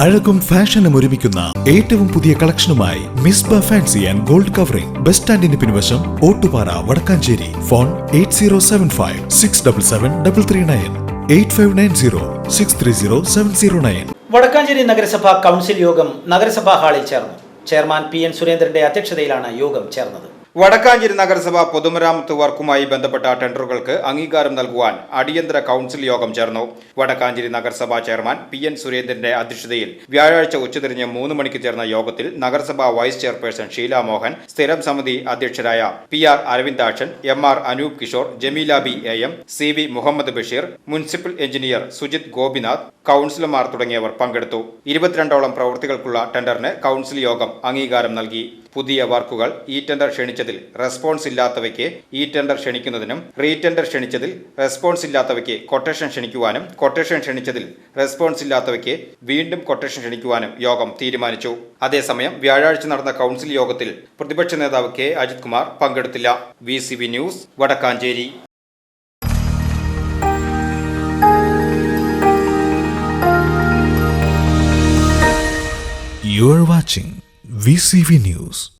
അഴകും ഫാഷനും ഒരുമിക്കുന്ന ഏറ്റവും പുതിയ കളക്ഷനുമായി മിസ് ബ fancy and gold covering. Bus സ്റ്റാൻഡിന് പിൻവശം Ottupara Vadakkanchery. Phone eight zero seven five six double seven double three nine eight five nine zero six three zero seven zero nine. Vadakkanchery നഗരസഭ council യോഗം നഗരസഭാ ഹാളിൽ ചേർന്നു. Chairman P N സുരേന്ദ്രന്റെ അധ്യക്ഷതയിലാണ് യോഗം ചേർന്നത്. വടക്കാഞ്ചേരി നഗരസഭ പൊതുമരാമത്ത് വർക്കുമായി ബന്ധപ്പെട്ട ടെൻഡറുകൾക്ക് അംഗീകാരം നൽകുവാൻ അടിയന്തര കൌൺസിൽ യോഗം ചേർന്നു. വടക്കാഞ്ചേരി നഗരസഭാ ചെയർമാൻ പി എൻ സുരേന്ദ്രന്റെ അധ്യക്ഷതയിൽ വ്യാഴാഴ്ച ഉച്ചതിരിഞ്ഞ് മൂന്ന് മണിക്ക് ചേർന്ന യോഗത്തിൽ നഗരസഭാ വൈസ് ചെയർപേഴ്സൺ ഷീല മോഹൻ സ്ഥിരം സമിതി അധ്യക്ഷരായ P R Aravindakshan M R Anoop Kishore Jameela B A M C V Muhammad Basheer municipal engineer Sujith Gopinath കൌൺസിലർമാർ തുടങ്ങിയവർ പങ്കെടുത്തു. ഇരുപത്തിരണ്ടോളം പ്രവൃത്തികൾക്കുള്ള ടെൻഡറിന് കൌൺസിൽ യോഗം അംഗീകാരം നൽകി. പുതിയ വർക്കുകൾ ഇ ടെൻഡർ ക്ഷണിച്ചതിൽ റെസ്പോൺസ് ഇല്ലാത്തവയ്ക്ക് ഇ ടെൻഡർ ക്ഷണിക്കുന്നതിനും റീടെൻഡർ ക്ഷണിച്ചതിൽ റെസ്പോൺസ് ഇല്ലാത്തവയ്ക്ക് കൊട്ടേഷൻ ക്ഷണിക്കുവാനും കൊട്ടേഷൻ ക്ഷണിച്ചതിൽ റെസ്പോൺസ് ഇല്ലാത്തവയ്ക്ക് വീണ്ടും കൊട്ടേഷൻ ക്ഷണിക്കുവാനും യോഗം തീരുമാനിച്ചു. അതേസമയം വ്യാഴാഴ്ച നടന്ന കൗൺസിൽ യോഗത്തിൽ പ്രതിപക്ഷ നേതാവ് K Ajith Kumar പങ്കെടുത്തില്ല. V news Vadakkanchery. You are watching VCV News.